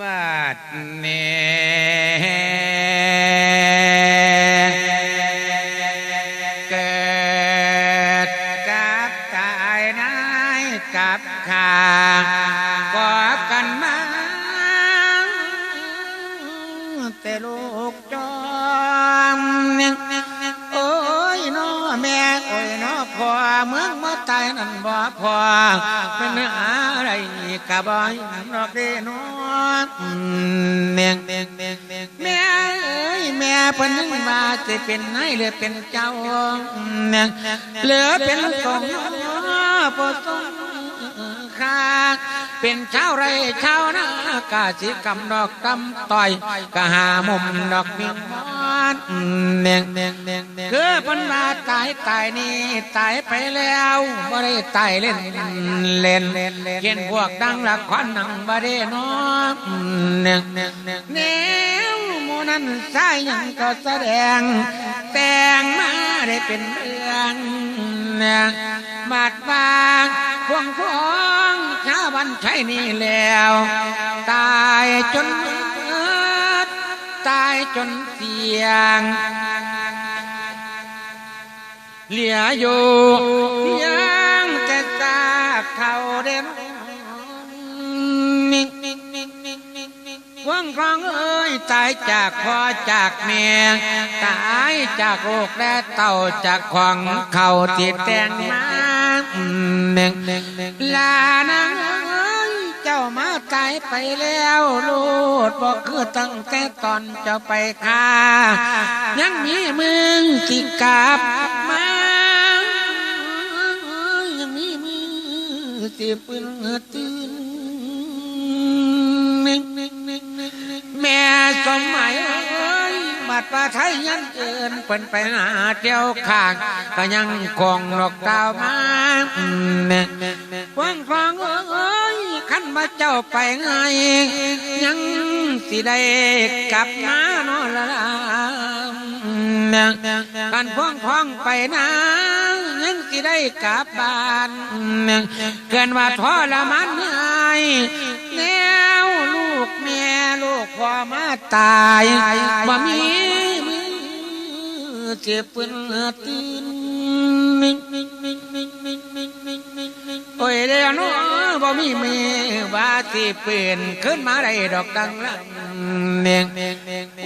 บัดนี้เกิดกับกายนายกับข้ากอบกันมาแต่ลูกจอมโอ้ยน้อแม่โอ้ยน้อพ่อเมืองมาตายนั่นบ่พอเป็นอะไรกะบ่อยนอกเด้น้อ เพิ่นนึกว่าจะเป็นนายหรือเป็นเจ้าเหลือเป็นสองบ่ต้องค่าเป็นเช้าไรเช้านากาสิกำดอกกำต่อยกะหามุมดอกมีมอนเนียงเนียงเนียงเนียงคือพันมาตายตายนี่ตายไปแล้วบ่ได้ตายเล่นเล่นเขียนพวกดังละครหนังบ่ได้นอนเนียงเนียงเนียงแนั้นสายยังก็แสดง แต่งมาได้เป็นเรื่องเนี่บาดบางพวงพวงชาบันใช่นี่แล้ว ตายจนมืดตายจนเสียง เหลืออยู่เพีย ว่างครองเอ้ยตายจากพ่อจากแม่ตายจากโรคและเต่าจากขวางเขาที่แต่งมาเน่งลานางเอ้ยเจ้ามาตายไปแล้วลูดบอกคือตั้งแต่ตอนเจ้าไปฆ่ายังมีมึงที่กลับมายังมีมือที่ปืนตื่นแม่สมัยเอ้ยบัดป่าไทยยันเกินเปิ้นไปหาเที่ยวข้างก็ยังคงหลอกดาวมาฟังฟังเอ้ยขันมาเจ้าไปไงยังสิได้กลับมาเนอละกันพ่วงพ่องไปนะยังสิได้กลับบ้านเกินว่าทรมานไง พอมาตายบ่มีมือเจ็บปืนตื่นโอ้ยเดี๋ยวน้อบ่มีมือว่าสิเปลี่ยนขึ้นมาได้ดอกกังลังเนียง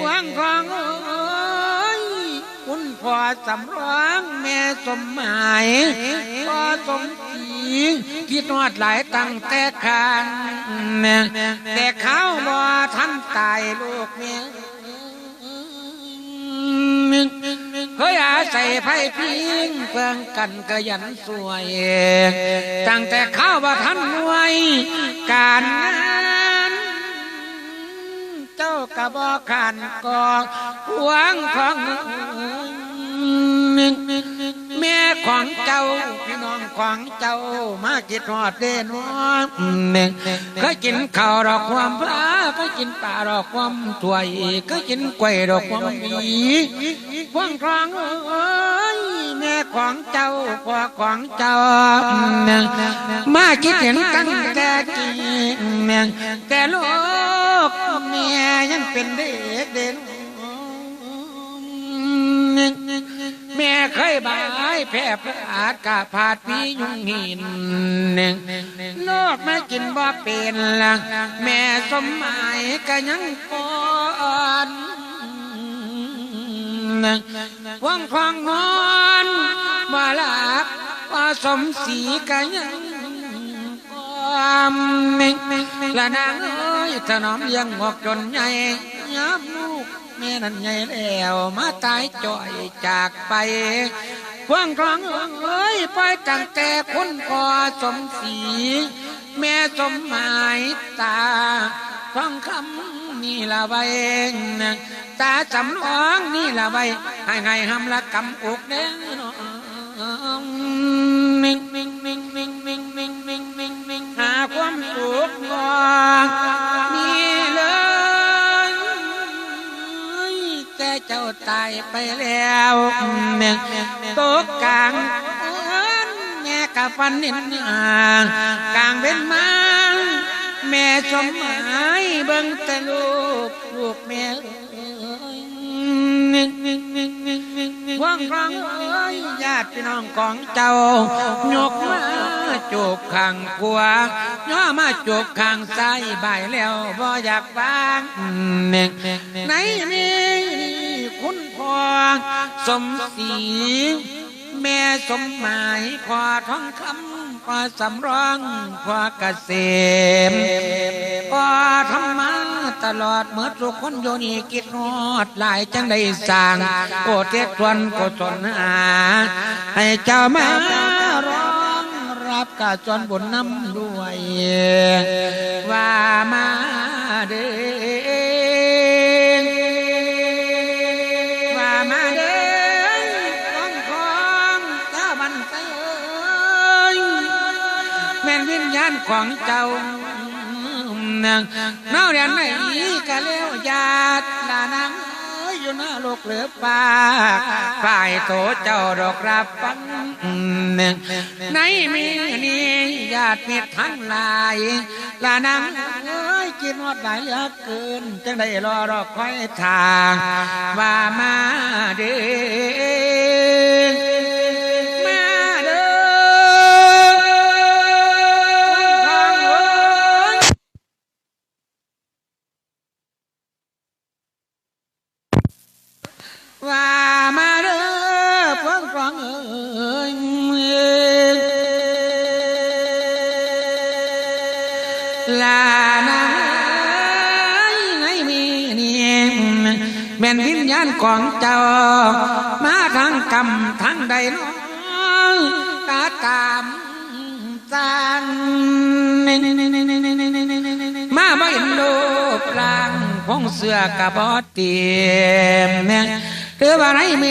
วางคองเอ้ยคุณพ่อสำรองแม่สมหมายพ่อสมศรีคิดนอดหลายตั้งแต่คาง แต่เขาบ่ทันตายลูกเมียเคยอาศัยไพ่พิงเพื่องกันกระยันสวย ตั้งแต่เข้าว่าทันรวย การงานเจ้ากระบอกขันกอกหวงของแม่ของเจ้า ของเจ้ามากินหอดเด่นวเคยกินข้าวดอกความพระเคยกินปลาดอกความถวยเคยกินกล้วยดอกความหวีพวงครองเอ้ยแม่ของเจ้าพ่อของเจ้ามาคิดเห็นกันแต่กี้แต่ลูกแม่ยังเป็นเด็กเด่น แพ่พระอาจกาผาดพียุงหินหนึ่งโลกมากินบ่เป็นละแม่สมหมายก็ยังก่อนว่างควางนอนมาลับว่าสมศรีก็ยังความเม่งละนางเอ้ยถนอมยังหมอกจนใหญ่ยับลูกแม่นั้นใหญ่แล้วมาตายจ่อยจากไป ว่างรังเอ้ยปล่อยตั้งแก่คนก่อสมศรีแม่สมหมายตาฟังคำนี่ละไว้ตาจำลองนี่ละใบให้ไงห้ำละกำอกเด้งนิ่งนิ่งนิ่งนิ่งนิ่งนิ่งนิ่งหาความสุขก่อ เจ้าตายไปแล้วแม่ตกกลางแม่กับฟันนินกลางเป็นมาแม่สมหมายเบิ่งแต่ลูกลูกแม่เอ้ยว่างฟังเอ้ยญาติพี่น้องของเจ้ายกมาจูบข้างขวาย่อมาจูบข้างซ้ายบ่ายแล้วบ่อยากฟังไหนมี สมศรีแม่สมหมายขอท้องคำขอสำรองขอเกษมขอธรรมะตลอดเมื่อทุกคนโยนีกิจฮอดหลายจังได้สร้างโกเทศทวนโกศลหาให้เจ้ามาร้องรับกาจรบุญน้ำด้วยว่ามาเด้อ แม่นวิญญาณของเจ้าเน่าเรียนไหนกะเลี้ยวญาติลานางเอ้ยอยู่หน้าโลกเหลือปากฝ่ายโตเจ้าดอกรับฟังในมีนี่ญาติเมียทั้งหลายลานางเอ้ยกินอดหลายเหลือเกินจังได้รอรอคอยทางว่ามาเด้ ทางกรรมทางใดน้องตาตามสร้างมาบ่เห็นรูปร่างของเสือกระบอเตียมแม่หรือว่าไรเม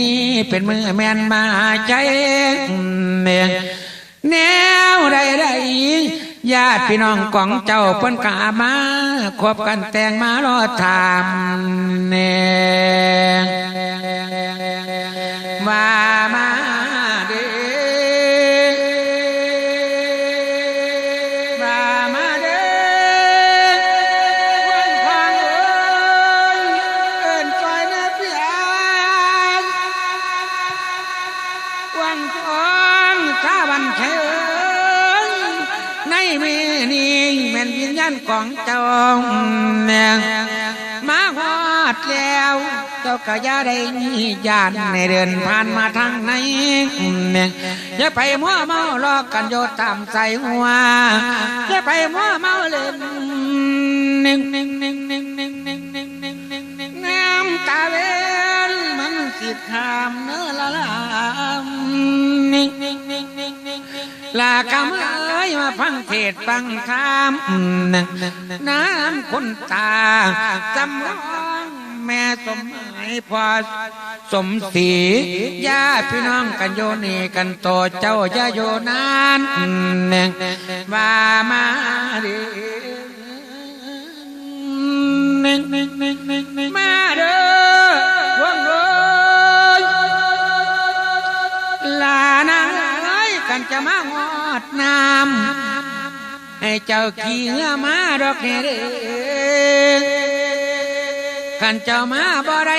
นี่เป็นมือแมนมาใจแม่ยแนวใดใดญาติพี่น้องของเจ้าเพิ่นกามาควบกันแต่งมารอถามแน่ว่ ก็อย่าได้มีญาติในเดินผ่านมาทางไหนอย่าไปมัวเมาลอกกันโยตามใส่หัวอย่าไปมัวเมาเล่นหนึ่งหนึ่งหนึ่งหนึ่งหนึ่งหนึ่งหนึ่งหนึ่งหนึ่งหนึ่งน้ำตาเวนมันสิทามเนื้อละลามหนึ่งหนึ่งหนึ่งหนึ่งหนึ่งลากำเอ้ยมาฟังเทศฟังธรรมน้ำคนตาจำร้องแม่สม พอสมศรีญาติพี่น้องกันโยนีกันโตเจ้าอย่าโยนานว่ามาดิมาเด้อวงเอ้ยลานางเอ้ยกันจะมางอดน้ำให้เจ้าขี่เงือมาดอกเด้อ ขันเจ้ามาบ่ได้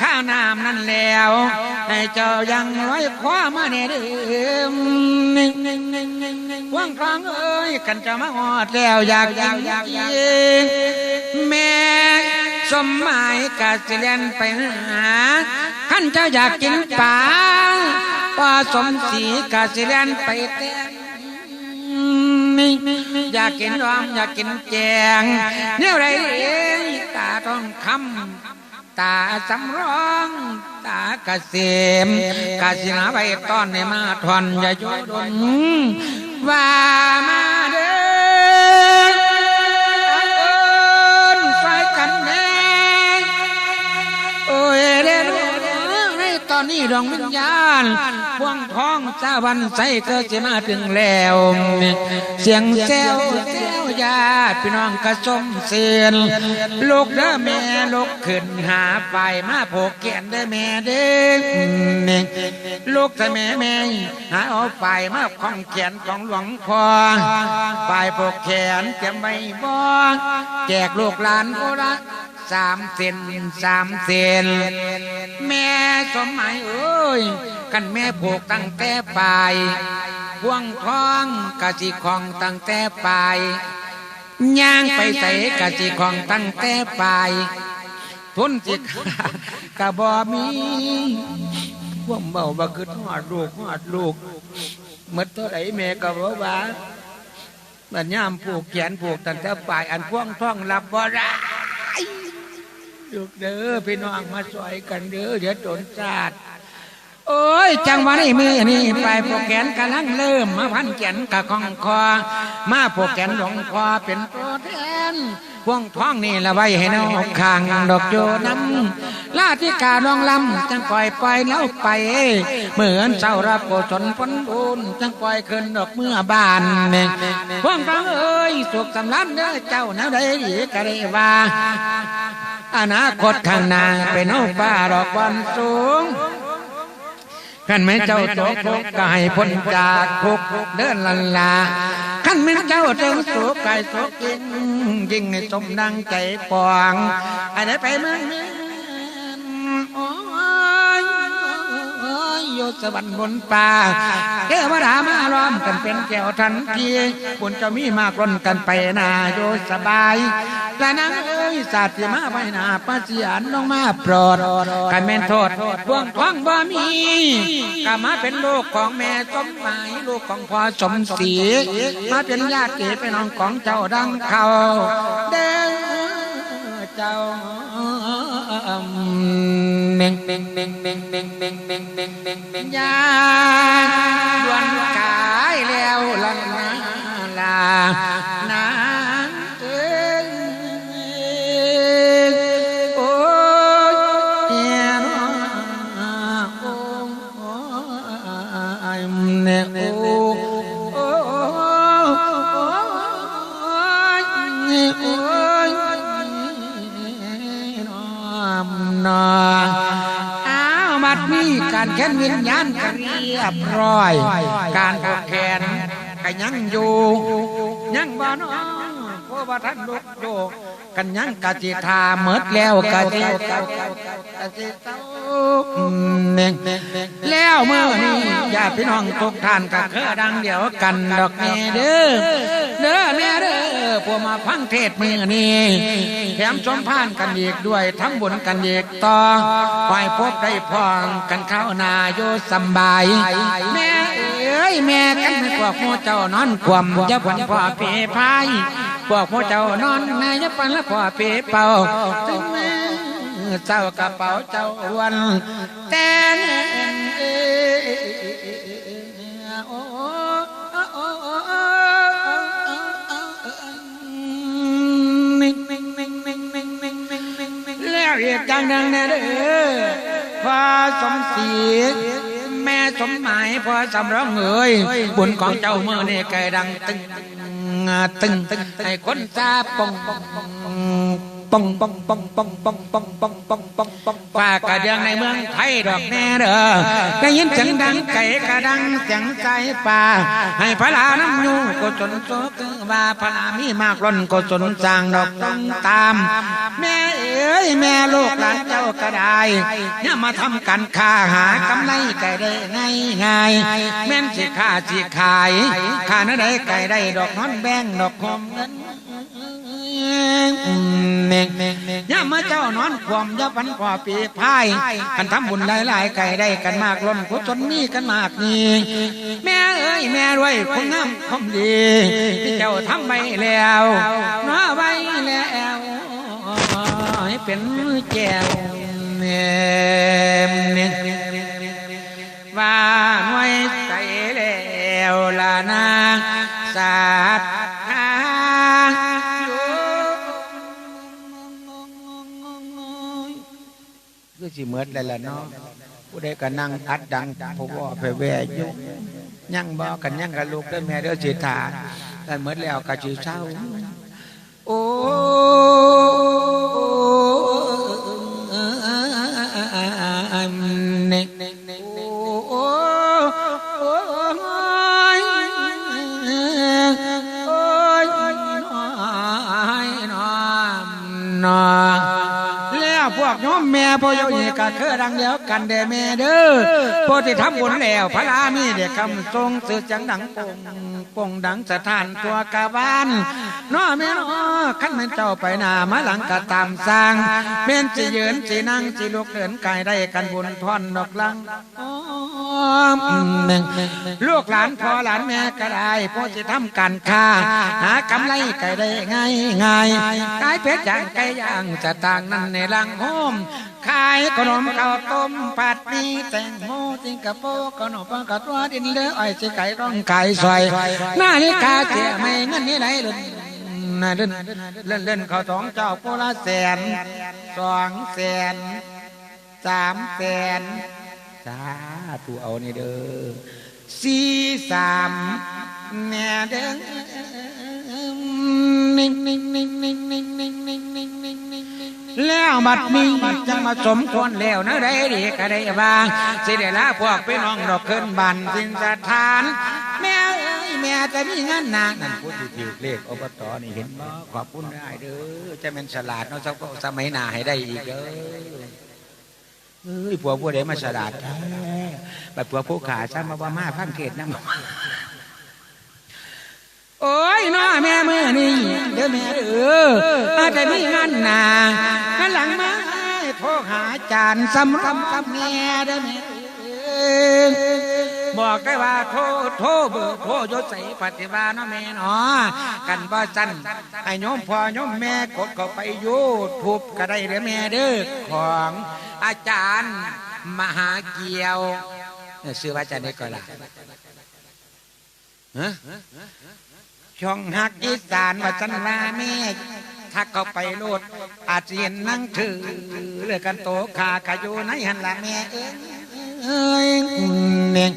ข้าน้ำนั่นแล้ว ให้เจ้ายังร้อยคว้ามาเนี่ยเดิมว่างครางเอ้ยขันเจ้ามาหอดแล้วอยากกินอยากกินแม่สมหมายกาสิเลียนไปหาขันเจ้าอยากกินปลาป้าสมศรีกาสิเลียนไปเต้น อยากกินร้อนอยากกินแจงเนี่ยไรเองตาต้องคำตาสำร้องตากเกษมกาสินาไปต้อนในมาทอนอย่าโยดนว่ามาเด้อ ตอนนี้ดวงวิญญาณพวงท้องเจ้าวันใสก็จะมาถึงแล้ว เสียงแซวแซวยาพี่น้องกระสมเสียนลูกเด้อแม่ลูกขึ้นหาไฟมาโผกแกนเด้อแม่เด้อลูกแต่แม่แม่หาเอาไฟมาของแขนของหลวงพ่อไฟโผกแขนเก็บไว้บ่แจกลูกหลานโอละ สามเซนสามเซนแม่สมหมายเอ้ยกันแม่โผกตั้งแต่ปลายพวงท้องกะสิของตั้งแต่ปลายย่างไปใส่กะสิของตั้งแต่ปลายทุนจิกกะบ่มีพวกเบาบ่คือทอดลูกทอดลูกหมดเท่าไรแม่ก็บ่ว่าบัดยามผูกแขนผูกตั้งแต่ปลายอันพวงท้องรับบ่ได้ ลูกเด้อพี่น้องมาซอยกันเด้อเดี๋ยวโดนสาดโอ้ย จังหวะนี้มือนี่ไปโปรแกนกำลังเริ่ม มาพันแขนกับของคอ มาโปรแกนหลวงคอเป็นตัวแทนพวงท้องนี่ละไว้ให้น้องคางดอกโยน้ำลาธิกาน้องลำจังปล่อยปล่อยแล้วไป เหมือนเจ้ารับโกศลพ้นบุญจังปล่อยขึ้นดอกเมื่อบานเนี่ยพวงท้องเอ้ยสุขสำลันเด้อเจ้าแนวใดดีก็ได้ว่า อนาคตข้างหน้าเป็นโอฟ้าดอกบอนสูงขันแม่เจ้าโตคุกก็ให้พ้นจากคุกเดินลันลาขันแม่เจ้าเจ้าสุกายสุขยิ่งยิ่งในสมดังใจปองไอ้ได้ไปเมืองเสวรรค์บนป่าเทวดามาล้อมกันเป็นแก้วทันทีบุญจะมีมากล้นกันไปนาโยสบายแต่นางเอ้ยสัตว์มาไปนาปัสยานลงมาโปรดกันแม่นโทษพวงท้องบ่มีก็มาเป็นลูกของแม่สมหมายลูกของพ่อสมศรีมาเป็นญาติเป็นน้องของเจ้าดังเขาเด้อเจ้าเม่งเม่งเม่ง นออ้าวมัดนี้การแค้นวิญญาณกันเรียบร้อย การผูกแขนก็ยังอยู่ ยังบ้านอ้อพราะว่าท่านลุกโยก กันยังกะจิทาเมดแล้วกะจิกะจิเต้าเน่งแล้วเมื่อนี้ญาติพี่น้องทุกท่านก็เคยดังเดียวกันดอกนี้เด้อเด้อแม่เด้อพวกมาฟังเทศมือนี้แถมสมพานกันอีกด้วยทั้งบุญกันอีกต่อไปพบได้พองกันเข้านาโยสบายแม่เอ้ยแม่กันไม่พวกโมเจ้านอนความจะผันพ่อเปพาย พวกโมเจ้านอนนายจะปันละพ่อเปเป่าถึงแม่เจ้ากระเป๋าเจ้าอ้วนแต่เอ้โอ้โอ้แล้วอีกอย่างหนึ่งนะเด้อพอสมศรีแม่สมหมายพอสำร้องเอ๋ยบุญของเจ้าเมื่อนี่ไก่ดังตึง tưng à, ai con ta bông ปองปองปองปองปองปองปองปองปองปองปองปองปองป่ากระเดียงในเมืองไทยดอกแน่เด้อได้ยินเสียงดังไก่กระดังเสียงใจป่า ให้พระลาน้ำยูกุศลโสกว่าพระลามีมากล้นกุศลสร้างดอกต้องตาม แม่เอ้ยแม่ลูกหลานเจ้าก็ได้เนี่ยมาทำกันค้าหากำไรไก่ได้ง่ายง่ายแม่นสิค้าสิขายค้าเนื้อใดไก่ได้ดอกนอนแบงดอกหอมเงิน เน่งย่ามาเจ้านอนความย่าพันกว่าปีพายกันทำบุญหลายไก่ได้กันมากล้นกุศลมีกันมากนี่แม่เอ้ยแม่รวยคงงามคงดีที่เจ้าทำไปแล้วน้อไว้แล้วให้เป็นแก้วเนี่ยว่าหน่วยใส่แล้วละนางสาด สิเหมิดเลยล่ะเนาะผู้ใดก็นั่งอัดดังพวกว่าไปแว่อยู่ยังบอกกันยั่งกับลูกได้แม่เด้อสิถาแต่เหมิดแล้วก็สิเศร้าโอ้เนกโอ้โอ้ยโอ้ยน้อยน้อแล้ว พวกโยมแม่พ่อโยนี่ก็คือดังเดียวกันเด้แม่เด้อพอที่ทำบุญแล้วพระรามีเด็กคำทรงสื่อจังดังปงปงดังสถานตัวกาบานน้อแม่น้อขั้นแม่นเจ้าไปหน้ามาหลังก็ตามสร้างเม่นสิยืนสินั่งสิลุกเดินกายได้กันบุญพรดอกลังอ้อมหนึ่งลูกหลานพ่อหลานแม่ก็ได้พ่อจะทำการค้าหากำไรก็ได้ง่ายง่ายขายเป็ดย่างไก่ย่างจะต่างนั่นในลังโฮมขายขนมข้าวต้มปัดมีแตงโมจิงกะโปขนมปังกะตัวดินเลืออ้อยสิไก่ร้องไก่ซอยหน้านี้กาเจียไม่เงินนี่ไหนเล่นน่ะเล่นเล่นเล่นข้าวสองเจ้าโพละแสนสองแสนสามแสนสาธุเอานี่เด้อสี่สามแน่เด้อนิ่งนิ่งนิ่งนิ่งนิ่งนิ่งนิ่งนิ่งนิ่งนิ่งนิ่ง แล้วบัดนี้จังมาสมควรแล้วนะได้ดีก็ได้บาง สิได้ลาพวกพี่น้องดอกขึ้นบันสินสถาน แม่เอ้ยแม่จะมีงานหนักนั่นพูดถือเลขอบตนี่เห็นบ่ขอบคุณได้เด้อจะเป็นฉลาดเนาะสักสมัยหน้าให้ได้อีกเด้อเอ้ยผัวผู้ใดมาฉลาดแท้แบบผัวผู้ขาซ้ำมาว่ามาพังเกตนั่ง โอ้ยน้อแม่มือนี่เด้อแม่เด้ออาจจะมีงานหนาข้างหลังมาโทรหาจานสำรำกับแม่เด้อแม่เอ้ยบอกได้ว่าโทรโทรเบอร์โทรยศใส่ปฏิบัติเนาะแม่เนาะกันบ่จันให้โยมพ่อโยมแม่กดเข้าไปยูทูบก็ได้เด้อแม่เด้อของอาจารย์มหาเกียวเนี่ยชื่อว่าอาจารย์นี่ก่อนล่ะฮะ ช่องหักอีสานว่าฉันลาแม่ถ้าเขาไปโลด อาจจะเห็นนั่งถือเลือกันโตขาขอยู่ในหันละแม่เอ้ยเอ้ยเน่ง